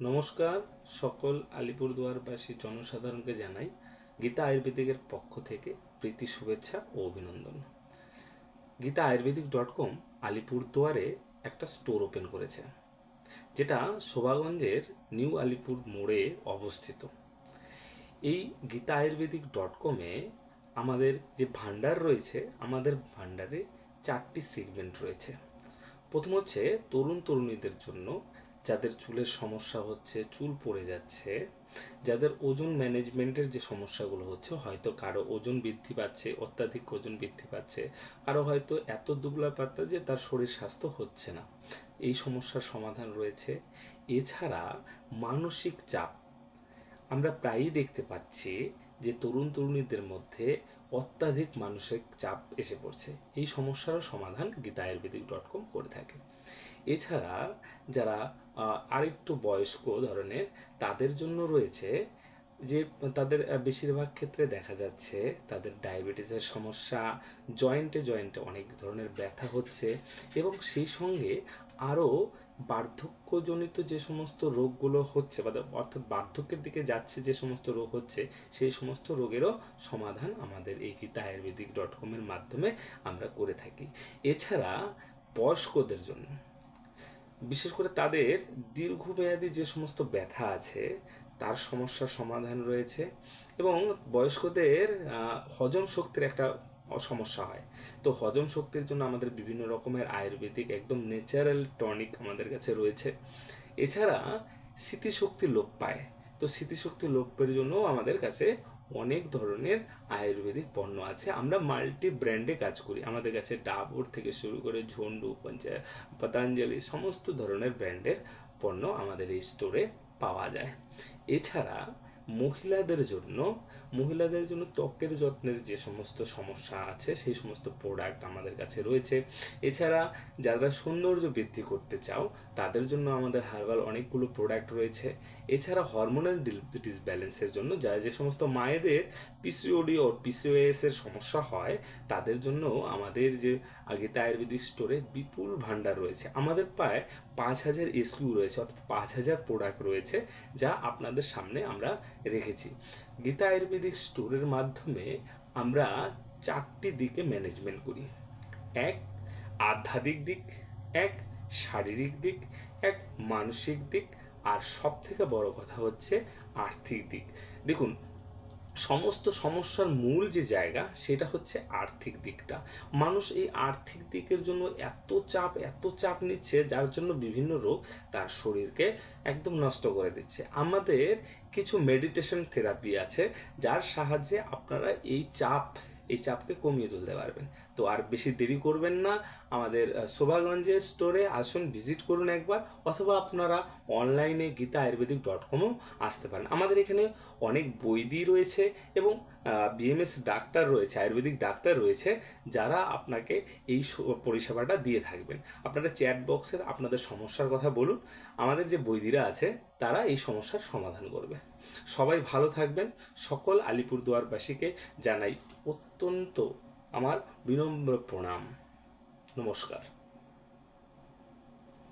নমস্কার, সকল আলিপুরদুয়ারবাসী জনসাধারণকে জানাই গীতা আয়ুর্বেদিকের পক্ষ থেকে প্রীতি, শুভেচ্ছা ও অভিনন্দন। গীতা আয়ুর্বেদিক ডট কম আলিপুরদুয়ারে একটা স্টোর ওপেন করেছে, যেটা শোভাগঞ্জের নিউ আলিপুর মোড়ে অবস্থিত। এই গীতা আয়ুর্বেদিক ডট কমে আমাদের যে ভান্ডার রয়েছে, আমাদের ভান্ডারে চারটি সেগমেন্ট রয়েছে। প্রথম হচ্ছে তরুণ তরুণীদের জন্য যাদের চুলের সমস্যা হচ্ছে, চুল পড়ে যাচ্ছে, যাদের ওজন ম্যানেজমেন্টের যে সমস্যাগুলো হচ্ছে, হয়তো কারও ওজন বৃদ্ধি পাচ্ছে, অত্যাধিক ওজন বৃদ্ধি পাচ্ছে, কারও হয়তো এত দুবলা পাত্তা যে তার শরীর স্বাস্থ্য হচ্ছে না। এই সমস্যার সমাধান রয়েছে। এছাড়া মানসিক চাপ, আমরা প্রায়ই দেখতে পাচ্ছি যে তরুণ তরুণীদের মধ্যে অত্যাধিক মানসিক চাপ এসে পড়ছে। এই সমস্যারও সমাধান গীতা আয়ুর্বেদিক ডট কম করে থাকে। এছাড়া যারা আরেকটু বয়স্ক ধরনের, তাদের জন্য রয়েছে যে, তাদের বেশিরভাগ ক্ষেত্রে দেখা যাচ্ছে তাদের ডায়াবেটিসের সমস্যা, জয়েন্টে জয়েন্টে অনেক ধরনের ব্যথা হচ্ছে এবং সেই সঙ্গে আরও বার্ধক্যজনিত যে সমস্ত রোগগুলো হচ্ছে বা অর্থাৎ বার্ধক্যের দিকে যাচ্ছে যে সমস্ত রোগ হচ্ছে, সেই সমস্ত রোগেরও সমাধান আমাদের এই গীতা আয়ুর্বেদিক ডট কমের মাধ্যমে আমরা করে থাকি। এছাড়া বয়স্কদের জন্য বিশেষ করে তাদের দীর্ঘমেয়াদী যে সমস্ত ব্যথা আছে, তার সমস্যার সমাধান রয়েছে এবং বয়স্কদের হজম শক্তির একটা সমস্যা হয়। তো হজম শক্তির জন্য আমাদের বিভিন্ন রকমের আয়ুর্বেদিক একদম ন্যাচারাল টনিক আমাদের কাছে রয়েছে। এছাড়া স্মৃতিশক্তি লোপ পায়। তো স্মৃতিশক্তি লোপের জন্য আমাদের কাছে অনেক ধরনের আয়ুর্বেদিক পণ্য আছে। আমরা মাল্টি ব্র্যান্ডে কাজ করি। আমাদের কাছে ডাবর থেকে শুরু করে ঝন্ডু পঞ্চায়েত পতাঞ্জলি সমস্ত ধরনের ব্র্যান্ডের পণ্য আমাদের এই স্টোরে পাওয়া যায়। এছাড়া মহিলাদের জন্য মহিলাদের জন্য ত্বকের যত্নের যে সমস্ত সমস্যা আছে, সেই সমস্ত প্রোডাক্ট আমাদের কাছে রয়েছে। এছাড়া যারা সৌন্দর্য বৃদ্ধি করতে চাও, তাদের জন্য আমাদের হার্বাল অনেকগুলো প্রোডাক্ট রয়েছে। এছাড়া হরমোনাল ডিসব্যালেন্সের জন্য যারা যে সমস্ত মায়েদের পিসিওডি ও পিসিওএস এর সমস্যা হয়, তাদের জন্য আমাদের যে গীতা আয়ুর্বেদিক স্টোরে বিপুল ভান্ডার রয়েছে। আমাদের প্রায় পাঁচ হাজার এসকিউ রয়েছে, অর্থাৎ পাঁচ হাজার প্রোডাক্ট রয়েছে, যা আপনাদের সামনে আমরা রেখেছি। গীতা আয়ুর্বেদিক স্টোরের মাধ্যমে আমরা চারটি দিকে ম্যানেজমেন্ট করি। এক, আধ্যাত্মিক দিক, এক, শারীরিক দিক, এক, মানসিক দিক, আর সব থেকে বড় কথা হচ্ছে আর্থিক দিক। দেখুন সমস্ত সমস্যার মূল যে জায়গা, সেটা হচ্ছে আর্থিক দিকটা। মানুষ এই আর্থিক দিকের জন্য এত চাপ এত চাপ নিচ্ছে, যার জন্য বিভিন্ন রোগ তার শরীরকে একদম নষ্ট করে দিচ্ছে। আমাদের কিছু মেডিটেশন থেরাপি আছে, যার সাহায্যে আপনারা এই চাপ এই চাপকে কমিয়ে তুলতে পারবেন। তো আর বেশি দেরি করবেন না, আমাদের শোভাগঞ্জের স্টোরে আসুন ভিজিট করুন একবার, অথবা আপনারা অনলাইনে গীতা আয়ুর্বেদিক ডট কমও আসতে পারেন। আমাদের এখানে অনেক বৈদি রয়েছে এবং বিএমএস ডাক্তার রয়েছে, আয়ুর্বেদিক ডাক্তার রয়েছে, যারা আপনাকে এই পরিষেবাটা দিয়ে থাকবেন। আপনারা চ্যাট বক্সের আপনাদের সমস্যার কথা বলুন। আমাদের যে বৈদিরা আছে তারা এই সমস্যার সমাধান করবে। সবাই ভালো থাকবেন। সকল আলিপুরদুয়ারবাসীকে জানাই অত্যন্ত আমার বিনম্র প্রণাম। নমস্কার।